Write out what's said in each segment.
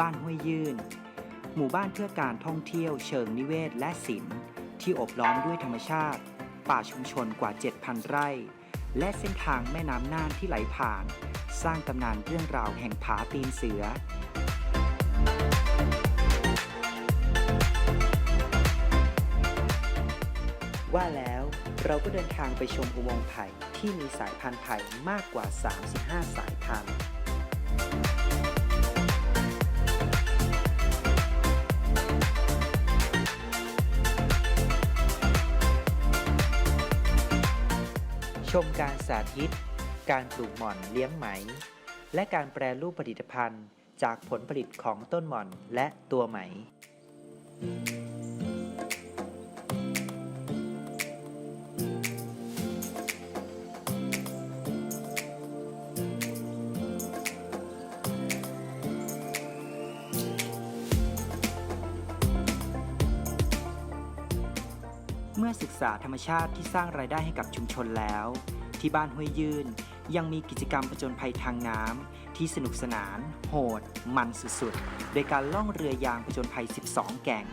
บ้านห้วยยื่น หมู่บ้านเพื่อการท่องเที่ยวเชิงนิเวศและศิลป์ที่อบล้อมด้วยธรรมชาติ ป่าชุมชนกว่า 7,000 ไร่ และเส้นทางแม่น้ำน่านที่ไหลผ่าน สร้างตำนานเรื่องราวแห่งผาตีนเสือว่าแล้วเราก็เดินทางไปชมอุโมงค์ไผ่ที่มีสายพันธุ์ไผ่มากกว่า 35 สายพันธุ์ ชมการสาธิต การปลูกหม่อนเลี้ยงไหม และการแปรรูปผลิตภัณฑ์ จากผลผลิตของต้นหม่อนและตัวไหมเมื่ ษาธรรมชาติที่สร้างรายได้ให้กับชุมชนแล้ว ที่บ้านห้วยยืนยังมีกิจกรรมประจนภัยทางน้ำที่สนุกสนาน โหด มันสุดๆ โดยการล่องเรือยางประจนภัย 12 แก่ง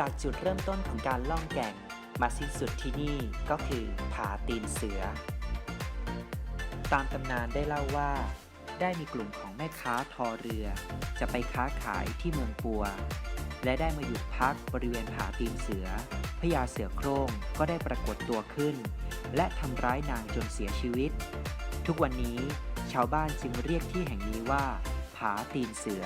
จากจุดเริ่มต้นของการล่องแก่ง มาสิ้นสุดที่นี่ก็คือผาตีนเสือ ตามตำนานได้เล่าว่า ได้มีกลุ่มของแม่ค้าทอเรือ จะไปค้าขายที่เมืองปัว และได้มาหยุดพักบริเวณผาตีนเสือพญาเสือโคร่งก็ได้ปรากฏตัวขึ้น และทำร้ายนางจนเสียชีวิต ทุกวันนี้ชาวบ้านจึงเรียกที่แห่งนี้ว่า ผาตีนเสือ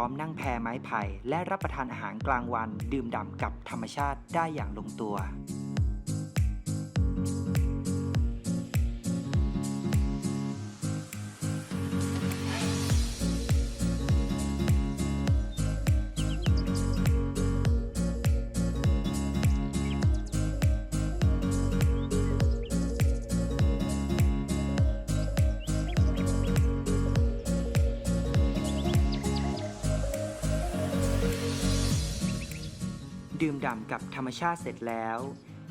ร้อมนั่งแพไม้ไผ่และรับประทานอาหารกลางวันดื่มด่ำกับธรรมชาติได้อย่างลงตัว ดื่มด่ำกับธรรมชาติเสร็จแล้ว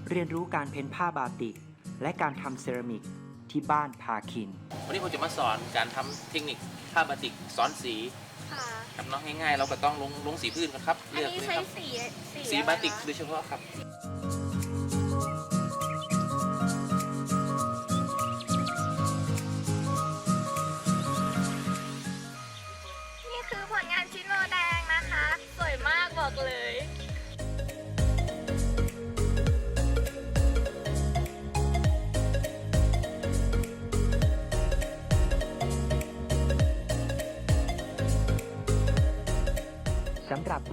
เรียนรู้การเพ้นผ้าบาติก และการทำเซรามิกที่บ้านพาคิน วันนี้ผมจะมาสอนการทำเทคนิคผ้าบาติกสอนสีค่ะ ครับเน้องง่ายๆ เราก็ต้องลงลงสีพื้นกันครับ อันเลือกนี้เลยใช้ครับ สีสีอะไรบาติกคะ โดยเฉพาะครับ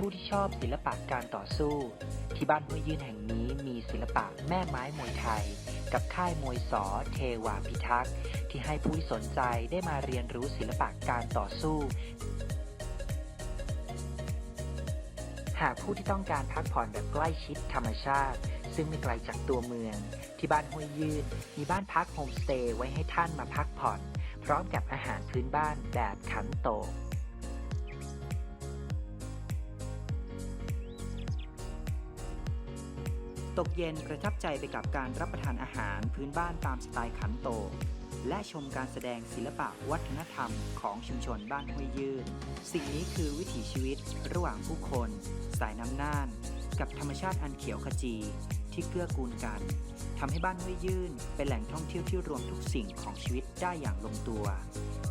ผู้ที่ชอบศิลปะการต่อสู้ ที่บ้านห้วยยื่นแห่งนี้มีศิลปะแม่ไม้มวยไทย กับค่ายมวยสอเทวาพิทักษ์ที่ให้ผู้ที่สนใจได้มาเรียนรู้ศิลปะการต่อสู้ หากผู้ที่ต้องการพักผ่อนแบบใกล้ชิดธรรมชาติ ซึ่งไม่ไกลจากตัวเมือง ที่บ้านห้วยยืนมีบ้านพักโฮมสเตย์ไว้ให้ท่านมาพักผ่อน พร้อมกับอาหารพื้นบ้านแบบขันโตก ตกเย็นประทับใจไปกับการรับประทานอาหารพื้นบ้านตามสไตล์ขันโต และชมการแสดงศิลปะวัฒนธรรมของชุมชนบ้านห้วยยืน สิ่งนี้คือวิถีชีวิตระหว่างผู้คน สายน้ำน่าน กับธรรมชาติอันเขียวขจีที่เกื้อกูลกันทำให้บ้านห้วยยืนเป็นแหล่งท่องเที่ยวที่รวมทุกสิ่งของชีวิตได้อย่างลงตัว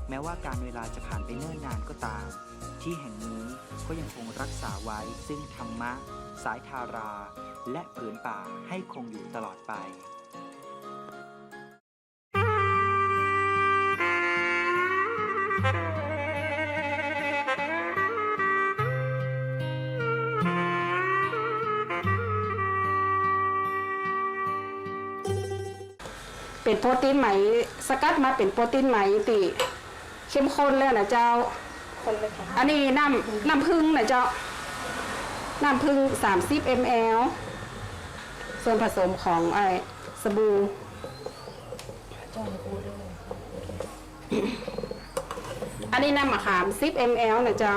แม้ว่าการเวลาจะผ่านไปเนิ่นนานก็ตาม ที่แห่งนี้ก็ยังคงรักษาไว้ซึ่งธรรมะ สายทารา และผืนป่าให้คงอยู่ตลอดไปเป็นโปรตีนไหมสกัดมาเป็นโปรตีนไหมติเข้มข้นแล้วนะเจ้าคนเลยค่ะอันนี้น้ำน้ำผึ้งนะเจ้า น้ำผึ้ง30 ml ส่วนผสมของไอ้สบู่อันนี้น้ำมะขาม 10 ml นะเจ้า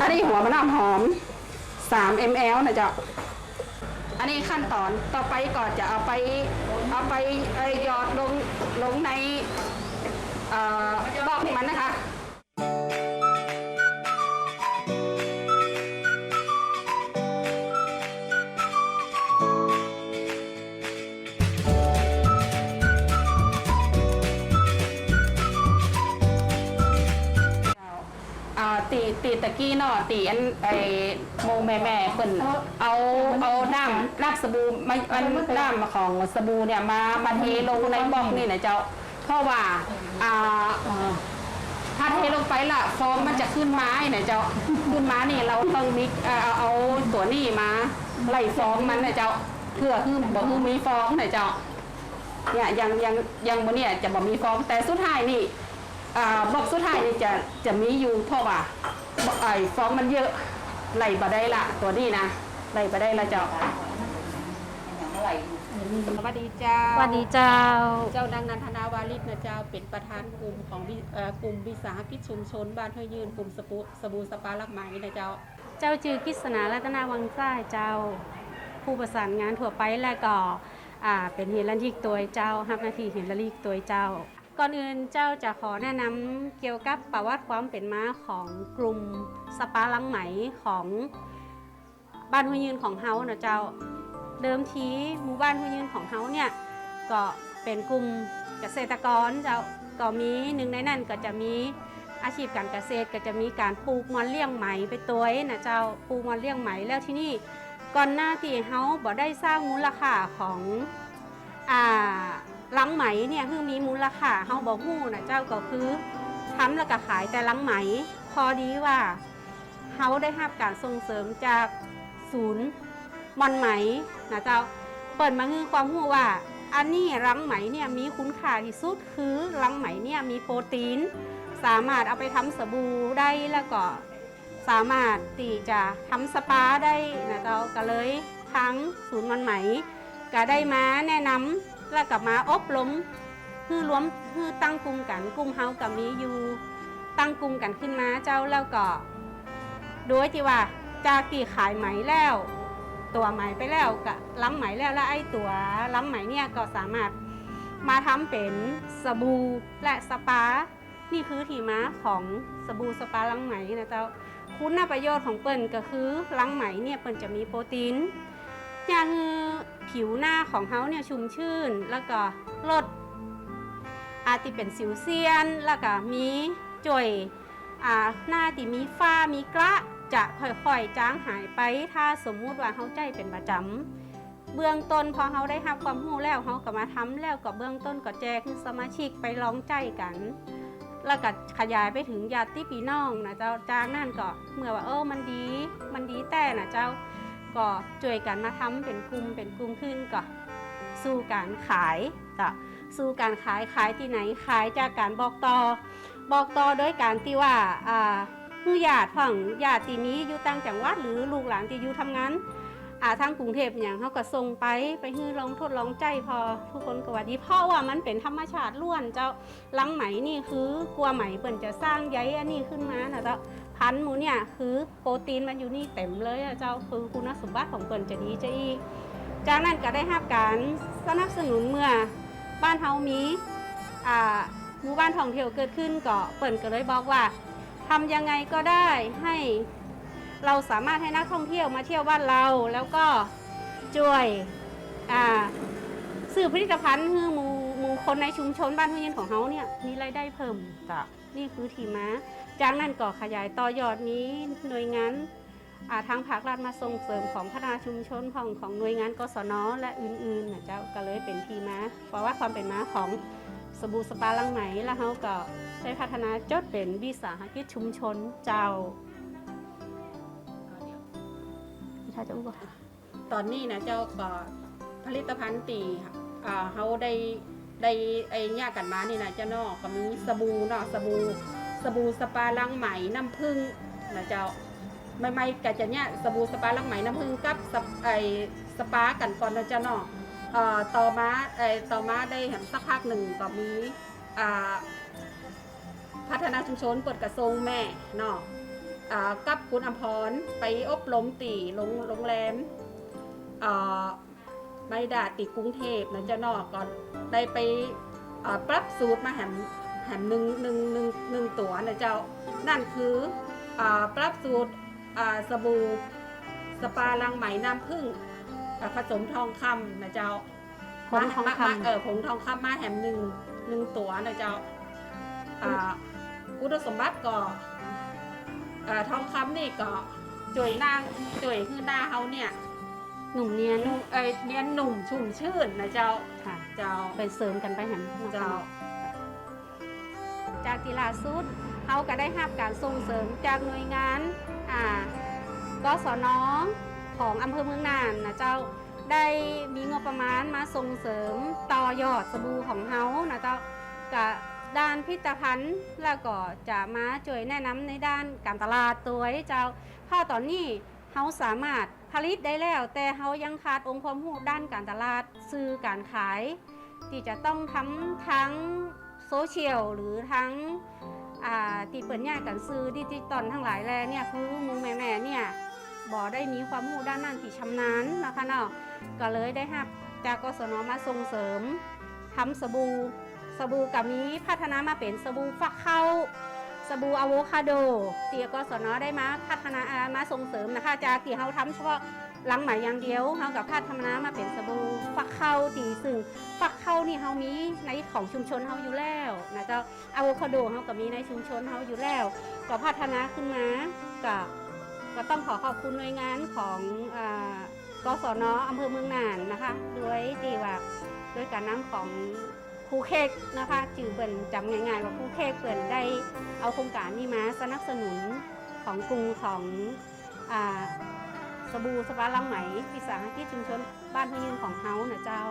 อันนี้หัวมะนาวหอม 3 ml นะเจ้า อันนี้ขั้นตอนต่อไปก่อนจะเอาไป เอาไปเอ่อหยอดลงลงในอ่อบล็อกมันนะคะ ตะกี้เนาะตีอันไอโมแม่แม่เพิ่นเอาเอาน้ำน้ำสบู่มาอันน้ำของสบู่เนี่ยมามาเทลงในบอกนี่นะเจ้าเพราะว่าอ่า ถ้าเทลงไปละฟองมันจะขึ้นไม้นะเจ้าขึ้นมานี่เราต้องมิกเอาเอาเอาตัวนี้มาไล่ฟองมันนะเจ้าเพื่อคือบอกคือมีฟองนะเจ้าเนี่ยยังยังยังบนเนี่ยจะบอกมีฟองแต่สุดท้ายนี่อ่าบล็อกสุดท้ายนี่จะจะมีอยู่เพราะว่า ไอ้ฟองมันเยอะไหลบ่ได้ละตัวนี้นะไหลบ่ได้ละเจ้าสวัสดีเจ้า สวัสดีเจ้า เจ้าดังนันทนาวาลิศนะเจ้าเป็นประธานกลุ่มของวิเอ่อกลุ่มวิสาหกิจชุมชนบ้านห้วยยืนกลุ่มสปูสบู่สปาลักไหมนะเจ้า เจ้าจือกิษณารัตนาวังซ่าเจ้า ผู้ประสานงานทั่วไปและก็อ่าเป็นเฮลันยิกตัวเจ้ารับหน้าที่เฮลันยิกตัวเจ้า ก่อนอื่นเจ้าจะขอแนะนำเกี่ยวกับประวัติความเป็นมาของกลุ่มสปาลังไหมของบ้านห้วยยืนของเฮานะเจ้าเดิมทีหมู่บ้านห้วยยืนของเฮาเนี่ยก็เป็นกลุ่มเกษตรกรเจ้าก็มีหนึ่งในนั้นก็จะมีอาชีพการเกษตรก็จะมีการปลูกมันเลี้ยงไหมไปตัวเองนะเจ้าปลูกมันเลี้ยงไหมแล้วที่นี่ก่อนหน้าที่เฮาบ่ได้สร้างมูลค่าของอ่า ลังไหมเนี่ยคือมีมูลค่าเฮาบ่ฮู้นะเจ้าก็คือทำแล้วก็ขายแต่ลังไหม พอดีว่าเฮาได้รับการส่งเสริมจากศูนย์มันไหมนะเจ้าเปิดมาคือความรู้ว่า อันนี้รังไหมเนี่ยมีคุณค่าที่สุดคือรังไหมเนี่ยมีโปรตีน สามารถเอาไปทำสบู่ได้แล้วก็สามารถตีจะทำสปาได้นะเจ้าก็เลยทั้งศูนย์มันไหมก็ได้มาแนะนำ แล้วก็มาอบรมคือรวมคือตั้งกลุ่มกันกลุ่มเฮากับมีอยู่ตั้งกลุ่มกันขึ้นมาเจ้าแล้วก็โดยที่ว่าจากที่ขายไหมแล้ว ตัวไหมไปแล้วกับล้ำไหมแล้วแล้วไอ้ตัวล้ำไหมเนี่ยก็สามารถมาทำเป็นสบู่และสปา นี่คือที่มาของสบู่สปาล้างไหมนะเจ้าคุณประโยชน์ของเปิ้นก็คือล้างไหมเนี่ยเปิ้นจะมีโปรตีน อย่างผิวหน้าของเขาเนี่ยชุ่มชื่น แล้วก็ลดอาจจะเป็นสิวเซียน แล้วก็มีจ่วยอ่าหน้าที่มีฝ้ามีกระจะค่อยๆจางหายไปถ้าสมมุติว่าเขาใจเป็นประจำเบื้องต้นพอเขาได้รับความรู้แล้วเขาก็มาทำแล้วก็เบื้องต้นก็แจกสมาชิกไปลองใจกัน แล้วก็ขยายไปถึงญาติพี่น้องนะเจ้าจากนั่นก็เมื่อว่าเออมันดี มันดีแต่นะเจ้า ก็ช่วยกันมาทำเป็นกลุ่มเป็นกลุ่มขึ้นก็สู้การขายจ้ะสู้การขายขายที่ไหนขายจากการบอกต่อ บอกต่อโดยการที่ว่าอ่าคือญาติฝั่งญาติที่มีอยู่ต่างจังหวัดหรือลูกหลานที่อยู่ทำงานอ่าทางกรุงเทพอย่างเขาก็ส่งไปไปให้ลองทดลองใจพอทุกคนก็ว่าดีเพราะว่ามันเป็นธรรมชาติล้วนเจ้าลังไหมนี่คือ กลัวไหมเปิ่นจะสร้างใยอันนี้ขึ้นมานะเจ้า พันธุ์หมูเนี่ยคือโปรตีนมันอยู่นี่เต็มเลยอะเจ้าคือคุณสมบัติของเปิ่นจะดีจะอีจากนั้นก็ได้รับการสนับสนุนเมื่อบ้านเฮามีหมู่บ้านท่องเที่ยวเกิดขึ้นก็เปิ่นก็เลยบอกว่าทำยังไงก็ได้ให้เราสามารถให้นักท่องเที่ยวมาเที่ยวบ้านเราแล้วก็ช่วยสื่อผลิตภัณฑ์คือหมูหมูคนในชุมชนบ้านห้วยเย็นของเขาเนี่ยมีรายได้เพิ่มจ้ะนี่คือทีมา จากนั้นก็ขยายต่อยอดนี้หน่วยงานอ่าทางภาครัฐมาส่งเสริมของพัฒนาชุมชนของของหน่วยงานกศนและอื่นๆนะเจ้าก็เลยเป็นทีมาเพราะว่าความเป็นมาของสบู่สปาลังไหมแล้วเขาก็ได้พัฒนาจดเป็นวิสาหกิจชุมชนเจ้าถ้าจะอู้ตอนนี้นะเจ้าก็ผลิตภัณฑ์ตีอ่าเขาได้ได้ไอ้เนี่ยกันมานี่นะเจ้าเนอกก็มีสบู่เนาะสบู่ สบู่สปาล้างไหมน้ำผึ้งนะเจ้าไม่ไม่ก็จะเนี่ยสบู่สปาล้างไหมน้ำผึ้งกับสไอสปากันก่อนนะเจ้าเนอกเอ่อต่อมาไอต่อมาได้เห็นสักพักหนึ่งก็มีอ่าพัฒนาชุมชนเปิดกระทรวงแม่เนาะอ่ากับคุณอภรไปอบรมตีโรงโรงแรมอ่อไม่ดาติกรุงเทพนะเจ้าเนอกก่อนได้ไปอ่อปรับสูตรมาแหม หมหนึ่งหนึ่งหนึ่งหนึ่งตัวนะเจ้า นั่นคืออ่าปรับสูตรอ่าสบู่สปาลังไหมน้ำผึ้งอ่าผสมทองคำนะเจ้าผงทองคำมามาเออผงทองคำมาแหมหนึ่งหนึ่งตัวนะเจ้าอ่าคุณสมบัติก็อ่าทองคำนี่ก็จ่วยนางจ่วยคือหน้าเขาเนี่ย หนุ่มเนียนนุ่มเอ้ยเนียนหนุ่มชุ่มชื่นนะเจ้าค่ะเจ้าไปเสริมกันไปแหมเจ้า จากกีฬาสุดเขาก็ได้รับการส่งเสริมจากหน่วยงานอ่ากศนของอำเภอเมืองน่านนะเจ้าได้มีงบประมาณมาส่งเสริมต่อยอดสบู่ของเฮานะเจ้ากับด้านพิพิธภัณฑ์แล้วก็จะมาช่วยแนะนำในด้านการตลาดตัวให้เจ้าพราะตอนนี้เฮาสามารถผลิตได้แล้ว แต่เฮายังขาดองค์ความรู้ด้านการตลาดซื้อการขาย ที่จะต้องทำทั้ง โซเชียลหรือทั้งอ่าที่เปิดเนี่ยกันซื้อดิจิตอลทั้งหลายแลเนี่ยคือมูแม่แม่เนี่ยบ่ได้มีความรู้ด้านนั้นที่ชำนาญนะคะเนาะก็เลยได้รับจากกศนมาส่งเสริมทำสบู่สบู่กับมีพัฒนามาเป็นสบู่ฟักเข้าสบู่อะโวคาโดเตียกศนได้มาพัฒนาอ่ามาส่งเสริมนะคะจากที่เขาทำเฉพาะ หลังไหมอย่างเดียวเขากับพัฒนามาเป็นสบู่ฟักเข้าตีซึ่งฟักเข้านี่เขามีในของชุมชนเขาอยู่แล้วนะเจ้าอะโวคาโดเขาก็มีในชุมชนเขาอยู่แล้วก็พัฒนาขึ้นมาก็ก็ต้องขอขอบคุณหน่วยงานของอกศนอำเภอเมืองน่านนะคะด้วยที่ว่าด้วยการนำของครูเค้กนะคะจือเปิ่นจำง่ายๆว่าครูเค้กเปิ่นได้เอาโครงการนี้มาสนับสนุนของกลุ่มของอ่า สบู่สปาลังไหมวิสาหกิจชุมชนบ้านพยยืนของเฮานะเจ้า